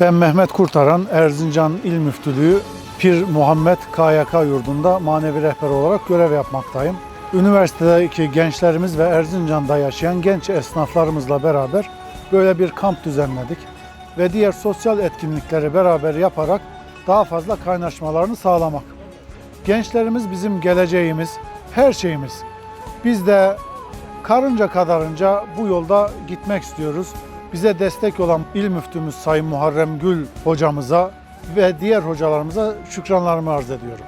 Ben Mehmet Kurtaran, Erzincan İl Müftülüğü Pir Muhammed KYK yurdunda manevi rehber olarak görev yapmaktayım. Üniversitedeki gençlerimiz ve Erzincan'da yaşayan genç esnaflarımızla beraber böyle bir kamp düzenledik. Ve diğer sosyal etkinlikleri beraber yaparak daha fazla kaynaşmalarını sağlamak. Gençlerimiz bizim geleceğimiz, her şeyimiz. Biz de karınca kadarınca bu yolda gitmek istiyoruz. Bize destek olan İl Müftümüz Sayın Muharrem Gül hocamıza ve diğer hocalarımıza şükranlarımı arz ediyorum.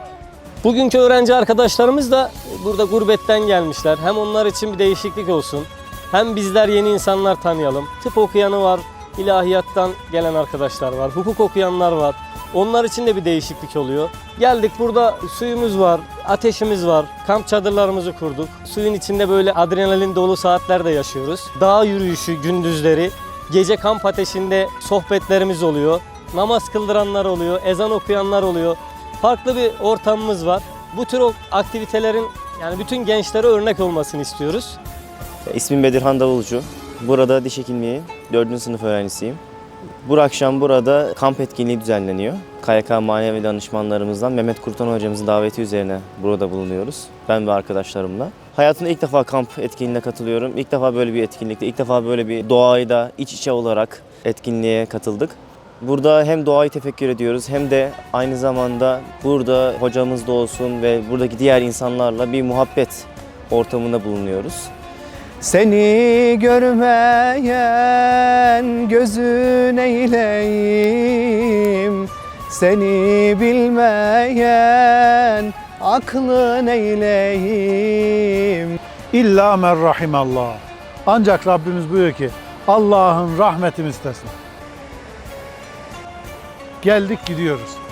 Bugünkü öğrenci arkadaşlarımız da burada gurbetten gelmişler. Hem onlar için bir değişiklik olsun. Hem bizler yeni insanlar tanıyalım. Tıp okuyanı var, ilahiyattan gelen arkadaşlar var, hukuk okuyanlar var. Onlar için de bir değişiklik oluyor. Geldik burada suyumuz var, ateşimiz var, kamp çadırlarımızı kurduk. Suyun içinde böyle adrenalin dolu saatler de yaşıyoruz. Dağ yürüyüşü gündüzleri, gece kamp ateşinde sohbetlerimiz oluyor. Namaz kıldıranlar oluyor, ezan okuyanlar oluyor. Farklı bir ortamımız var. Bu tür aktivitelerin yani bütün gençlere örnek olmasını istiyoruz. İsmim Bedirhan Davulcu. Burada diş hekimliği 4. sınıf öğrencisiyim. Bu akşam burada kamp etkinliği düzenleniyor. KYK manevi danışmanlarımızdan Mehmet Kurtan hocamızın daveti üzerine burada bulunuyoruz. Ben ve arkadaşlarımla. Hayatımda ilk defa kamp etkinliğine katılıyorum. İlk defa böyle bir etkinlikte, ilk defa böyle bir doğayla iç içe olarak etkinliğe katıldık. Burada hem doğayı tefekkür ediyoruz hem de aynı zamanda burada hocamız da olsun ve buradaki diğer insanlarla bir muhabbet ortamında bulunuyoruz. Seni görmeyen gözün eyleyim Seni bilmeyen aklın eyleyim İlla men rahimallah. Ancak Rabbimiz buyuruyor ki Allah'ın rahmetini istesin. Geldik gidiyoruz.